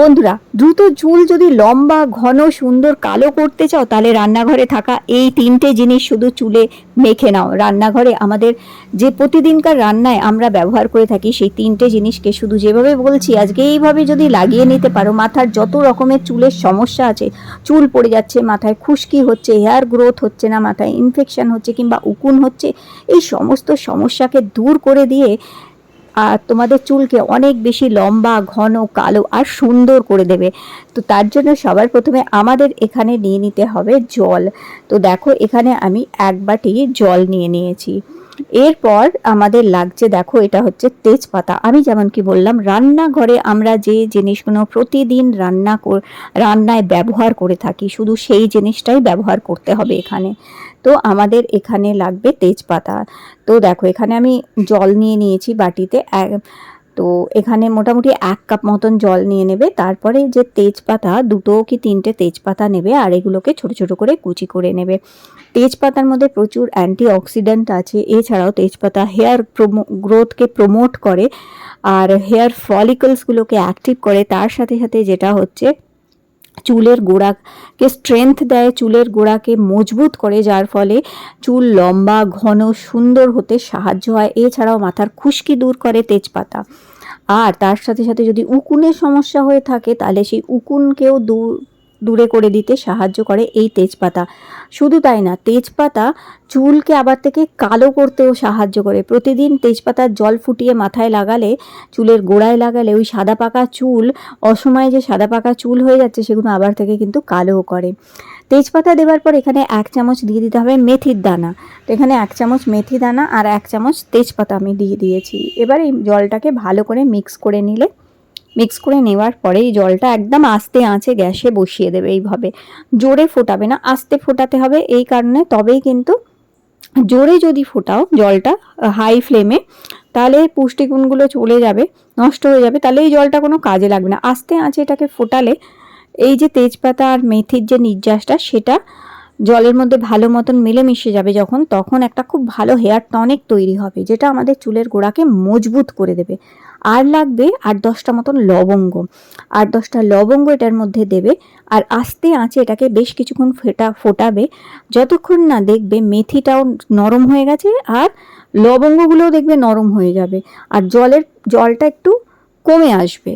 বন্ধুরা, দ্রুত চুল যদি লম্বা, ঘন, সুন্দর, কালো করতে চাও, তাহলে রান্নাঘরে থাকা এই তিনটে জিনিস শুধু চুলে মেখে নাও। রান্নাঘরে আমাদের যে প্রতিদিনকার রান্নায় আমরা ব্যবহার করে থাকি, সেই তিনটে জিনিসকে শুধু যেভাবে বলছি, আজকে এইভাবে যদি লাগিয়ে নিতে পারো, মাথার যত রকমের চুলের সমস্যা আছে, চুল পড়ে যাচ্ছে, মাথায় খুশকি হচ্ছে হেয়ার গ্রোথ হচ্ছে না, মাথায় ইনফেকশন হচ্ছে কিংবা উকুন হচ্ছে, এই সমস্ত সমস্যাকে দূর করে দিয়ে আর তোমাদের চুলকে অনেক বেশি লম্বা, ঘন, কালো আর সুন্দর করে দেবে। তো তার জন্য সবার প্রথমে আমাদের এখানে নিয়ে নিতে হবে জল। তো দেখো এখানে আমি এক বাটি জল নিয়ে নিয়েছি। এরপর আমাদের লাগছে, দেখো এটা হচ্ছে তেজপাতা। আমি যেমন কি বললাম, রান্নাঘরে আমরা যে জিনিসগুলো প্রতিদিন রান্না রান্নায় ব্যবহার করে থাকি, শুধু সেই জিনিসটাই ব্যবহার করতে হবে এখানে। তো আমাদের এখানে লাগবে তেজপাতা। তো দেখো এখানে আমি জল নিয়ে নিয়েছি বাটিতে তো এখানে মোটামুটি এক কাপ মতন জল নিয়ে নেবে। তারপরে যে তেজপাতা, দুটো কি তিনটে তেজপাতা নেবে আর এগুলোকে ছোট ছোট করে কুচি করে নেবে। তেজপাতার মধ্যে প্রচুর অ্যান্টি অক্সিডেন্ট আছে। এছাড়াও তেজপাতা হেয়ার প্রোমো গ্রোথকে প্রমোট করে আর হেয়ার ফলিকলসগুলোকে অ্যাক্টিভ করে। তার সাথে সাথে যেটা হচ্ছে, চুলের গোড়াকে স্ট্রেংথ দেয়, চুলের গোড়াকে মজবুত করে। যার ফলে চুল লম্বা, ঘন, সুন্দর হতে সাহায্য হয়। এছাড়াও মাথার খুশকি দূর করে তেজপাতা। আর তার সাথে সাথে যদি উকুনের সমস্যা হয়ে থাকে তাহলে সেই উকুনকেও দূর দূরে করে দিতে সাহায্য করে এই তেজপাতা। শুধু তাই না, তেজপাতা চুলকে আবার থেকে কালো করতেও সাহায্য করে। প্রতিদিন তেজপাতার জল ফুটিয়ে মাথায় লাগালে, চুলের গোড়ায় লাগালে ওই সাদা পাকা চুল, অসময়ে যে সাদা পাকা চুল হয়ে যাচ্ছে সেগুলো আবার থেকে কিন্তু কালোও করে। তেজপাতা দেওয়ার পর এখানে এক চামচ দিয়ে দিতে হবে মেথির দানা। তো এখানে এক চামচ মেথি দানা আর এক চামচ তেজপাতা আমি দিয়ে দিয়েছি। এবার এই জলটাকে ভালো করে মিক্স করে নিলে মিক্স করে নেওয়ার পরে এই জলটা একদম আস্তে আঁচে গ্যাসে বসিয়ে দেবে এইভাবে। জোরে ফোটাবে না, আস্তে ফোটাতে হবে এই কারণে তবেই কিন্তু জোরে যদি ফোটাও জলটা হাই ফ্লেমে তাহলে পুষ্টিগুণগুলো চলে যাবে, নষ্ট হয়ে যাবে, তাহলে এই জলটা কোনো কাজে লাগবে না। আস্তে আঁচে এটাকে ফোটালে এই যে তেজপাতা আর মেথির যে নির্যাসটা, সেটা জলের মধ্যে ভালো মতন মিলেমিশে যাবে যখন, তখন একটা খুব ভালো হেয়ার টনিক তৈরি হবে, যেটা আমাদের চুলের গোড়াকে মজবুত করে দেবে। আর লাগবে আট দশটা মতন লবঙ্গ। আট দশটা লবঙ্গ এটার মধ্যে দেবে। আর আস্তে আঁচে এটাকে বেশ কিছুক্ষণ ফেটা, ফোটাবে। যতক্ষণ না দেখবে মেথিটাও নরম হয়ে গেছে আর লবঙ্গগুলোও দেখবে নরম হয়ে যাবে। আর জলের জলটা একটু কমে আসবে।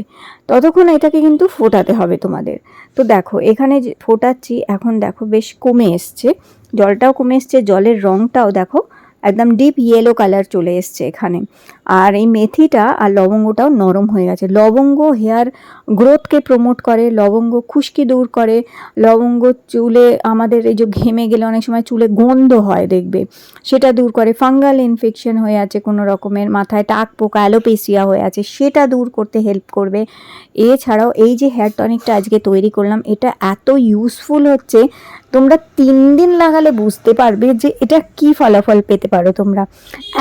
ততক্ষণ এটাকে কিন্তু ফোটাতে হবে তোমাদের। তো দেখো, এখানে ফোটাচ্ছি, এখন দেখো বেশ কমে এসছে। জলটাও কমে এসছে, জলের রঙটাও দেখো একদম ডিপ ইয়েলো কালার চলে এসছে এখানে। আর এই মেথিটা আর লবঙ্গটাও নরম হয়ে গেছে। লবঙ্গ, হেয়ার গ্রোথকে প্রমোট করে, লবঙ্গ খুশকি দূর করে, লবঙ্গ চুলে আমাদের এই যে ঘেমে গেলে অনেক সময় চুলে গন্ধ হয় দেখবে, সেটা দূর করে। ফাঙ্গাল ইনফেকশন হয়ে আছে কোনো রকমের মাথায়, টাক পোকা, অ্যালোপেসিয়া হয়ে আছে, সেটা দূর করতে হেল্প করবে। এছাড়াও এই যে হেয়ার টনিকটা আজকে তৈরি করলাম, এটা এত ইউজফুল হচ্ছে, তোমরা তিন দিন লাগালে বুঝতে পারবে যে এটা কি ফলাফল পেতে পারো তোমরা।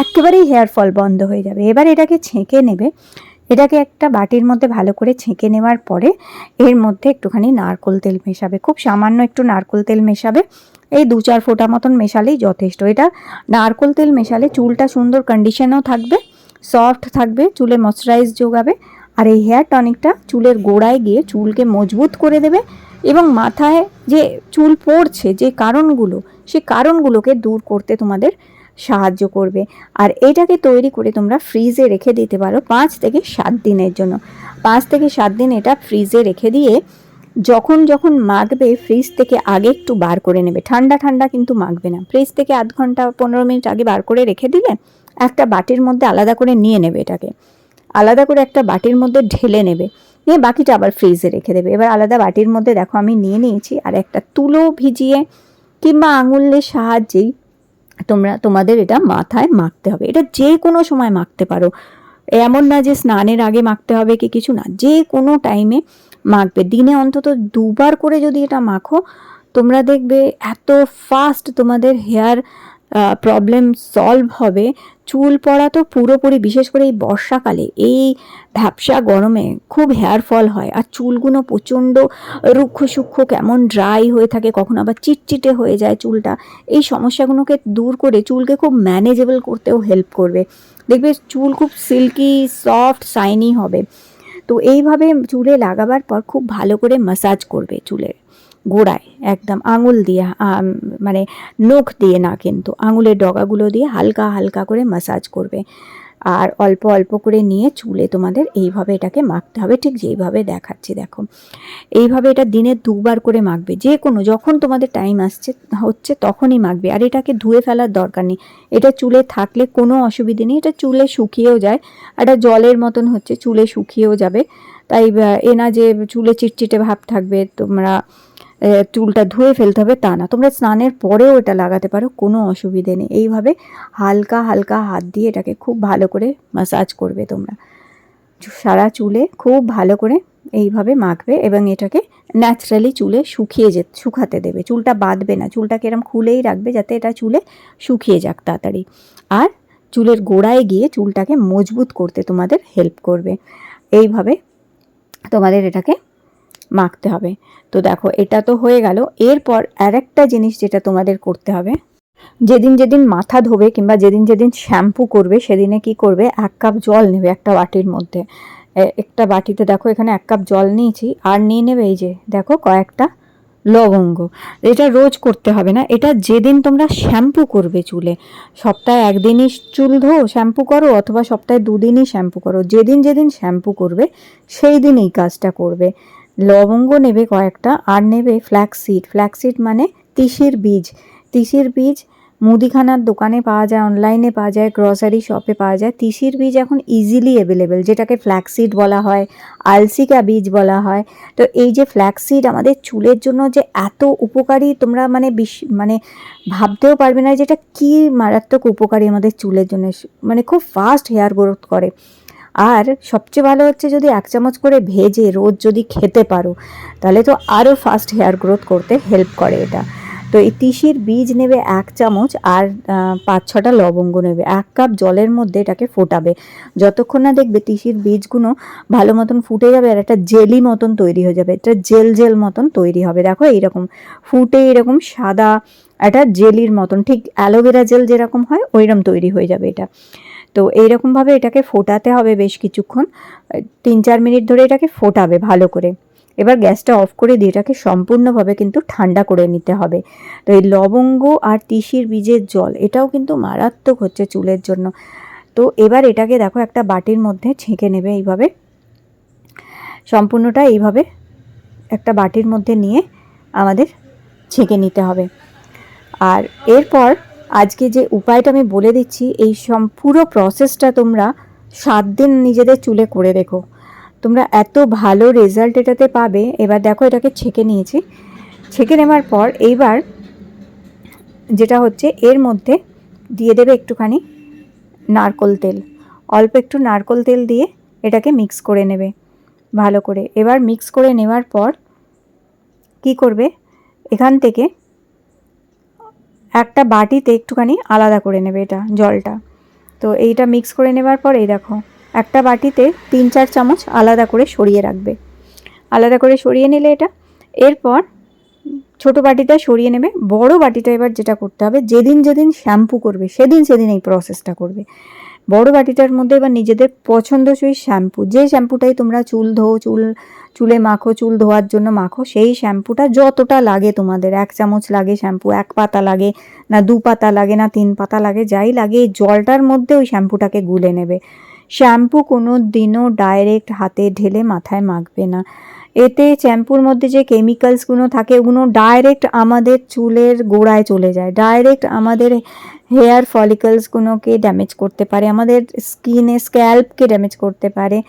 একেবারেই হেয়ার ফল বন্ধ হয়ে যাবে। এবার এটাকে ছেঁকে নেবে। এটাকে একটা বাটির মধ্যে ভালো করে ছেঁকে নেওয়ার পরে এর মধ্যে একটুখানি নারকোল তেল মেশাবে। খুব সামান্য একটু নারকোল তেল মেশাবে। এই দু চার ফোঁটা মতন মেশালেই যথেষ্ট। এটা নারকোল তেল মেশালে চুলটা সুন্দর কন্ডিশনও থাকবে সফট থাকবে, চুলে ময়শ্চারাইজ যোগাবে। আর এই হেয়ার টনিকটা চুলের গোড়ায় গিয়ে চুলকে মজবুত করে দেবে এবং মাথায় যে চুল পড়ছে, যে কারণগুলো, সে কারণগুলোকে দূর করতে তোমাদের সাহায্য করবে। আর এটাকে তৈরি করে তোমরা ফ্রিজে রেখে দিতে পারো পাঁচ থেকে সাত দিনের জন্য। পাঁচ থেকে সাত দিন এটা ফ্রিজে রেখে দিয়ে যখন যখন মাখবে ফ্রিজ থেকে আগে একটু বার করে নেবে। ঠান্ডা ঠান্ডা কিন্তু মাখবে না। ফ্রিজ থেকে আধ ঘণ্টা, পনেরো মিনিট আগে বার করে রেখে দিলে একটা বাটির মধ্যে আলাদা করে নিয়ে নেবে এটাকে। আলাদা করে একটা বাটির মধ্যে ঢেলে নেবে। নিয়ে বাকিটা আবার ফ্রিজে রেখে দেবে। এবার আলাদা বাটির মধ্যে দেখো আমি নিয়ে নিয়েছি আর একটা তুলো ভিজিয়ে কিংবা আঙুলের সাহায্যেই তোমরা, তোমাদের এটা মাথায় মাখতে হবে। এটা যে কোনো সময় মাখতে পারো। এমন না যে স্নানের আগে মাখতে হবে কি কিছু না যে কোনো টাইমে মাখবে। দিনে অন্তত দুবার করে যদি এটা মাখো, তোমরা দেখবে এত ফাস্ট তোমাদের হেয়ার প্রবলেম সলভ হবে। চুল পড়া তো পুরোপুরি, বিশেষ করে এই বর্ষাকালে, এই ভ্যাবসা গরমে খুব হেয়ার ফল হয়। আর চুলগুলো প্রচণ্ড রুক্ষ সূক্ষ্ম কেমন ড্রাই হয়ে থাকে, কখনো আবার চিটচিটে হয়ে যায় চুলটা। এই সমস্যাগুলোকে দূর করে চুলকে খুব ম্যানেজেবল করতেও হেল্প করবে। দেখবে চুল খুব সিল্কি সফট শাইনি হবে। তো এইভাবে চুলে লাগাবার পর খুব ভালো করে মাসাজ করবে চুলের। গোড়ায়, একদম আঙুল দিয়ে মানে নখ দিয়ে না কিন্তু, আঙুলের ডগাগুলো দিয়ে হালকা হালকা করে মাসাজ করবে। আর অল্প অল্প করে নিয়ে চুলে তোমাদের এইভাবে এটাকে মাখতে হবে, ঠিক যেইভাবে দেখাচ্ছি দেখো। এইভাবে এটা দিনে দুবার করে মাখবে, যে কোনো, যখন তোমাদের টাইম আসছে, হচ্ছে তখনই মাখবে। আর এটাকে ধুয়ে ফেলার দরকার নেই, এটা চুলে থাকলে কোনো অসুবিধে নেই, এটা চুলে শুকিয়েও যায় এটা জলের মতন হচ্ছে, চুলে শুকিয়েও যাবে। তাই এ না যে চুলে চিটচিটে ভাব থাকবে, তোমরা চুলটা ধুয়ে ফেলতে হবে তা না। তোমরা স্নানের পরেও এটা লাগাতে পারো, কোনো অসুবিধে নেই। এইভাবে হালকা হালকা হাত দিয়ে এটাকে খুব ভালো করে মাসাজ করবে তোমরা। সারা চুলে খুব ভালো করে এইভাবে মাখবে এবং এটাকে ন্যাচারালি চুলে শুকিয়ে যে, শুকাতে দেবে। চুলটা বাঁধবে না, চুলটাকে এরম খুলেই রাখবে যাতে এটা চুলে শুকিয়ে যাক তাড়াতাড়ি। আর চুলের গোড়ায় গিয়ে চুলটাকে মজবুত করতে তোমাদের হেল্প করবে। এইভাবে তোমাদের এটাকে মাখতে হবে। তো দেখো, এটা তো হয়ে গেল। এরপর আরেকটা জিনিস যেটা তোমাদের করতে হবে, যেদিন যেদিন মাথা ধোবে কিংবা যেদিন যেদিন শ্যাম্পু করবে, সেদিনে কি করবে? এক কাপ জল নেবে একটা বাটির মধ্যে। একটা বাটিতে দেখো, এখানে এক কাপ জল নিয়েছি। আর নিয়ে নেবে এই যে, দেখো কয়েকটা লবঙ্গ। এটা রোজ করতে হবে না। এটা যেদিন তোমরা শ্যাম্পু করবে চুলে, সপ্তাহে একদিনই চুল ধো শ্যাম্পু করো, অথবা সপ্তাহে দুদিনই শ্যাম্পু করো। যেদিন যেদিন শ্যাম্পু করবে, সেই দিন এই কাজটা করবে। লবঙ্গ নেবে কয়েকটা, আর নেবে ফ্ল্যাক্সিড ফ্ল্যাক্সিড মানে তিসির বীজ। তিসির বীজ মুদিখানার দোকানে পাওয়া যায় অনলাইনে পাওয়া যায় গ্রসারি শপে পাওয়া যায়। তিসির বীজ এখন ইজিলি অ্যাভেলেবেল যেটাকে ফ্ল্যাক্সিড বলা হয়, আলসিকা বীজ বলা হয়। তো এই যে ফ্ল্যাক্সিড আমাদের চুলের জন্য যে এত উপকারী, তোমরা মানে বিশ- মানে ভাবতেও পারবে না যেটা কী মারাত্মক উপকারী আমাদের চুলের জন্য। মানে খুব ফাস্ট হেয়ার গ্রোথ করে। আর সবচেয়ে ভালো হচ্ছে যদি এক চামচ করে ভেজে রোজ যদি খেতে পারো, তাহলে তো আরও ফাস্ট হেয়ার গ্রোথ করতে হেল্প করে এটা। তো এই তিসির বীজ নেবে এক চামচ আর পাঁচ ছটা লবঙ্গ নেবে। এক কাপ জলের মধ্যে এটাকে ফোটাবে। যতক্ষণ না দেখবে তিসির বীজগুলো ভালো মতন ফুটে যাবে আর একটা জেলি মতন তৈরি হয়ে যাবে এটা জেল জেল মতন তৈরি হবে। দেখো এইরকম ফুটে এরকম সাদা একটা জেলির মতন, ঠিক অ্যালোভেরা জেল যেরকম হয়, ওইরকম তৈরি হয়ে যাবে এটা। তো এইরকমভাবে এটাকে ফোটাতে হবে বেশ কিছুক্ষণ তিন চার মিনিট ধরে এটাকে ফোটাবে ভালো করে। এবার গ্যাসটা অফ করে দিয়ে এটাকে সম্পূর্ণভাবে কিন্তু ঠান্ডা করে নিতে হবে। তো এই লবঙ্গ আর তিসির বীজের জল, এটাও কিন্তু মারাত্মক হচ্ছে চুলের জন্য। তো এবার এটাকে দেখো একটা বাটির মধ্যে ছেঁকে নেবে এইভাবে। সম্পূর্ণটা এইভাবে একটা বাটির মধ্যে নিয়ে আমাদের ছেঁকে নিতে হবে। আর এরপর আজকে যে উপায়টা আমি বলে দিচ্ছি, এই সম, পুরো প্রসেসটা তোমরা সাত দিন নিজেদের চুলে করে দেখো তোমরা এত ভালো রেজাল্ট এটাতে পাবে। এবার দেখো এটাকে ছেঁকে নিয়েছি। ছেঁকে নেওয়ার পর এইবার যেটা হচ্ছে, এর মধ্যে দিয়ে দেবে একটুখানি নারকোল তেল। অল্প একটু নারকোল তেল দিয়ে এটাকে মিক্স করে নেবে ভালো করে। এবার মিক্স করে নেওয়ার পর কি করবে? এখান থেকে একটা বাটিতে একটুখানি আলাদা করে নেবে এটা, জলটা। তো এইটা মিক্স করে নেবার পর এই দেখো, একটা বাটিতে তিন চার চামচ আলাদা করে সরিয়ে রাখবে। আলাদা করে সরিয়ে নিলে এটা, এরপর ছোট বাটিটা সরিয়ে নেবে, বড় বাটিটা এবার যেটা করতে হবে, যেদিন যেদিন শ্যাম্পু করবে, সেদিন সেদিন এই প্রসেসটা করবে। বড় বাটিটার মধ্যে এবার নিজেদের পছন্দসই শ্যাম্পু। যে শ্যাম্পুটাই তোমরা চুল ধো, চুল, চুলে মাখো, চুল ধোয়ার জন্য মাখো, সেই শ্যাম্পুটা যতটা লাগে তোমাদের, এক চামচ লাগে শ্যাম্পু, এক পাতা লাগে না দু পাতা লাগে না তিন পাতা লাগে, যাই লাগে, এই জলটার মধ্যে ওই শ্যাম্পুটাকে গুলে নেবে। শ্যাম্পু কোনো দিনও ডাইরেক্ট হাতে ঢেলে মাথায় মাখবে না। এতে শ্যাম্পুর মধ্যে যে কেমিক্যালসগুলো থাকে, ওগুলো ডাইরেক্ট আমাদের চুলের গোড়ায় চলে যায়। ডাইরেক্ট আমাদের হেয়ার ফলিকলসগুলোকে ড্যামেজ করতে পারে, আমাদের স্কিনে স্ক্যাল্পকে ড্যামেজ করতে পারে।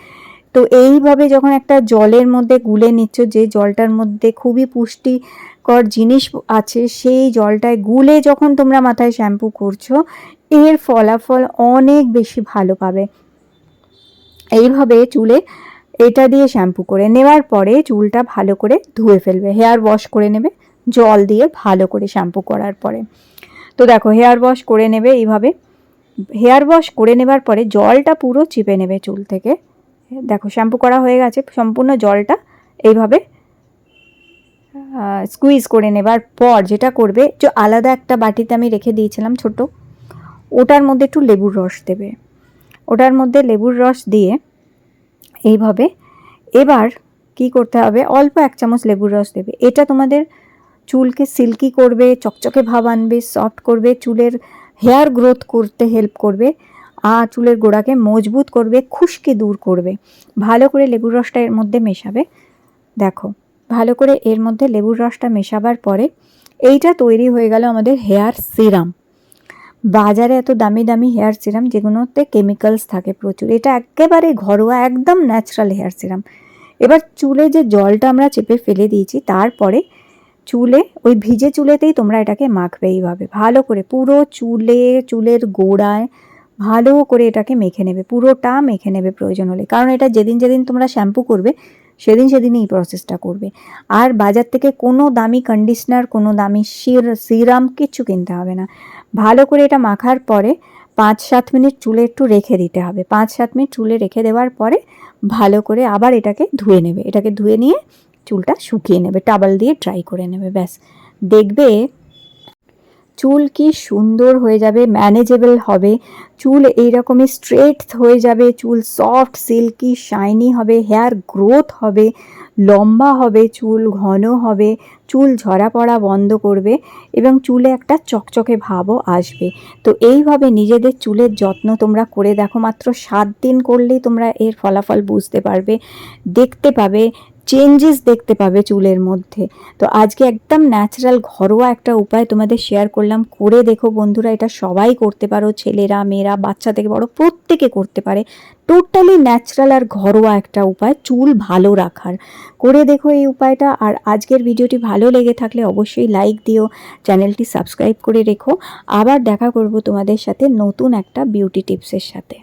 তো এইভাবে যখন একটা জলের মধ্যে গুলে নিচ্ছ, যে জলটার মধ্যে খুবই পুষ্টিকর জিনিস আছে, সেই জলটায় গুলে যখন তোমরা মাথায় শ্যাম্পু করছ, এর ফলাফল অনেক বেশি ভালো পাবে। এইভাবে চুলে এটা দিয়ে শ্যাম্পু করে নেওয়ার পরে চুলটা ভালো করে ধুয়ে ফেলবে হেয়ার ওয়াশ করে নেবে, জল দিয়ে ভালো করে শ্যাম্পু করার পরে। তো দেখো হেয়ার ওয়াশ করে নেবে এইভাবে। হেয়ার ওয়াশ করে নেবার পরে জলটা পুরো চিপে নেবে চুল থেকে। দেখো শ্যাম্পু করা হয়ে গেছে, সম্পূর্ণ জলটা এইভাবে স্কুইজ করে নেবার পর যেটা করবে, যে আলাদা একটা বাটিতে আমি রেখে দিয়েছিলাম ছোট, ওটার মধ্যে একটু লেবুর রস দেবে। ওটার মধ্যে লেবুর রস দিয়ে এইভাবে। এবার কি করতে হবে? অল্প এক চামচ লেবুর রস দেবে। এটা তোমাদের চুলকে সিল্কি করবে, চকচকে ভাব আনবে, সফট করবে, চুলের হেয়ার গ্রোথ করতে হেল্প করবে, আর চুলের গোড়াকে মজবুত করবে, খুশকি দূর করবে। ভালো করে লেবুর রসটা এর মধ্যে মেশাবে। দেখো, ভালো করে এর মধ্যে লেবুর রসটা মেশাবার পরে এইটা তৈরি হয়ে গেল আমাদের হেয়ার সিরাম। বাজারে এত দামি দামি হেয়ার সিরাম যেগুলোতে কেমিক্যালস থাকে প্রচুর। এটা একেবারে ঘরোয়া, একদম ন্যাচারাল হেয়ার সিরাম। এবার চুলে যে জলটা আমরা চেপে ফেলে দিয়েছি, তারপরে চুলে, ওই ভিজে চুলেতেই তোমরা এটাকে মাখবে এইভাবে। ভালো করে পুরো চুলে, চুলের গোড়ায় ভালো করে এটাকে মেখে নেবে। পুরোটা মেখে নেবে প্রয়োজন হলে। কারণ এটা যেদিন যেদিন তোমরা শ্যাম্পু করবে, সেদিন সেদিনই এই প্রসেসটা করবে। আর বাজার থেকে কোনো দামি কন্ডিশনার কোনো দামি শির, সিরাম কিচ্ছু কিনতে হবে না। ভালো করে এটা মাখার পরে পাঁচ সাত মিনিট চুলে একটু রেখে দিতে হবে। পাঁচ সাত মিনিট চুলে রেখে দেওয়ার পরে ভালো করে আবার এটাকে ধুয়ে নেবে। এটাকে ধুয়ে নিয়ে চুলটা শুকিয়ে নেবে, টাবাল দিয়ে ড্রাই করে নেবে, ব্যাস। দেখবে চুল কি সুন্দর হয়ে যাবে ম্যানেজেবল হবে, চুল এইরকমই স্ট্রেট হয়ে যাবে, চুল সফট সিল্কি শাইনি হবে হেয়ার গ্রোথ হবে। লম্বা হবে, চুল ঘন হবে, চুল ঝরা পড়া বন্ধ করবে এবং চুলে একটা চকচকে ভাবও আসবে। তো এইভাবে নিজেদের চুলের যত্ন তোমরা করে দেখো, মাত্র সাত দিন করলেই তোমরা এর ফলাফল বুঝতে পারবে, দেখতে পাবে চেঞ্জেস দেখতে পাবে চুলের মধ্যে। তো আজকে একদম ন্যাচারাল ঘরোয়া একটা উপায় তোমাদের শেয়ার করলাম। করে দেখো বন্ধুরা, এটা সবাই করতে পারো, ছেলেরা, মেয়েরা, বাচ্চা থেকে বড় প্রত্যেকে করতে পারে। টোটালি ন্যাচারাল আর ঘরোয়া একটা উপায়, চুল ভালো রাখার। করে দেখো এই উপায়টা, আর আজকের ভিডিওটি ভালো লেগে থাকলে অবশ্যই লাইক দিও, চ্যানেলটি সাবস্ক্রাইব করে রেখো। আবার দেখা করব তোমাদের সাথে নতুন একটা বিউটি টিপসের সাথে।